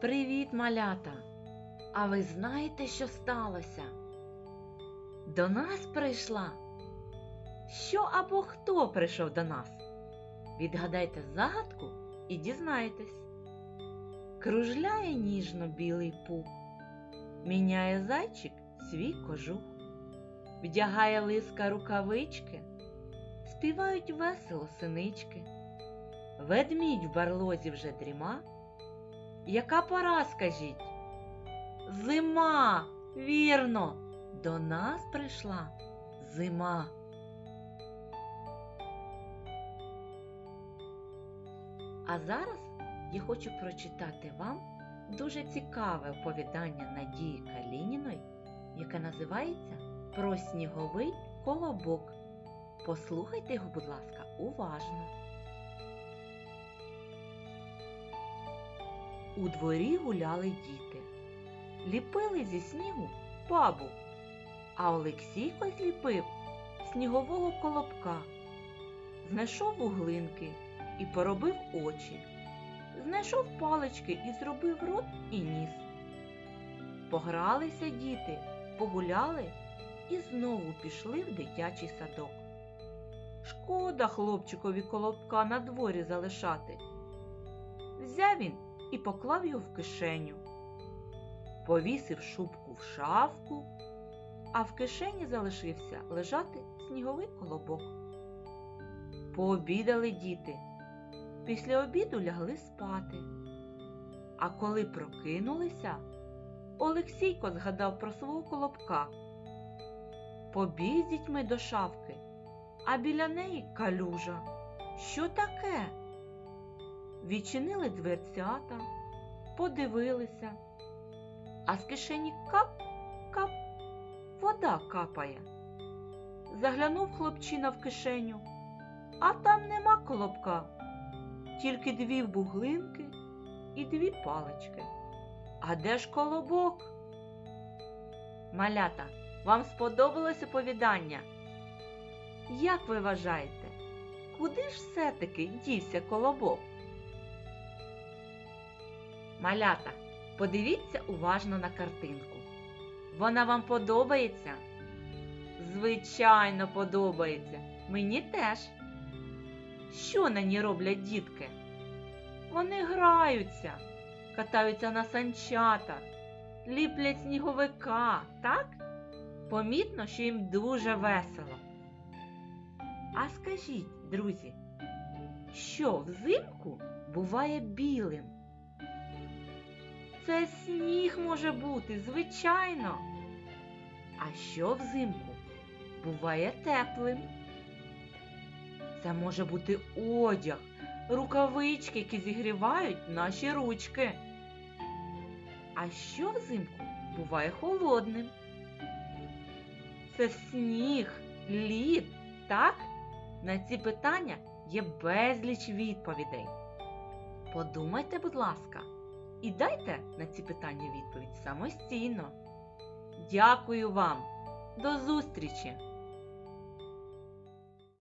Привіт, малята! А ви знаєте, що сталося? До нас прийшла. Що або хто прийшов до нас? Відгадайте загадку і дізнаєтесь. Кружляє ніжно білий пух, міняє зайчик свій кожух, вдягає лиска рукавички, співають весело синички. Ведмідь в барлозі вже дріма. Яка пора, скажіть? Зима, вірно, до нас прийшла зима. А зараз я хочу прочитати вам дуже цікаве оповідання Надії Калініної, яке називається Про сніговий колобок. Послухайте його, будь ласка, уважно. У дворі гуляли діти, ліпили зі снігу бабу, а Олексійко зліпив снігового колобка, знайшов вуглинки і поробив очі, знайшов палички і зробив рот і ніс. Погралися діти, погуляли і знову пішли в дитячий садок. Шкода хлопчикові колобка на дворі залишати. Взяв він і поклав його в кишеню. Повісив шубку в шафку, а в кишені залишився лежати сніговий колобок. Пообідали діти. Після обіду лягли спати. А коли прокинулися, Олексійко згадав про свого колобка. Побіг з дітьми до шафки, а біля неї калюжа. Що таке? Відчинили дверцята, подивилися, а з кишені кап-кап вода капає. Заглянув хлопчина в кишеню, а там нема колобка, тільки дві буглинки і дві палички. А де ж колобок? Малята, вам сподобалось оповідання? Як ви вважаєте, куди ж все-таки дівся колобок? Малята, подивіться уважно на картинку. Вона вам подобається? Звичайно, подобається. Мені теж. Що на ній роблять дітки? Вони граються, катаються на санчатах, ліплять сніговика, так? Помітно, що їм дуже весело. А скажіть, друзі, що взимку буває білим? Це сніг може бути, звичайно. А що взимку буває теплим? Це може бути одяг, рукавички, які зігрівають наші ручки. А що взимку буває холодним? Це сніг, лід, так? На ці питання є безліч відповідей. Подумайте, будь ласка, і дайте на ці питання відповідь самостійно. Дякую вам! До зустрічі!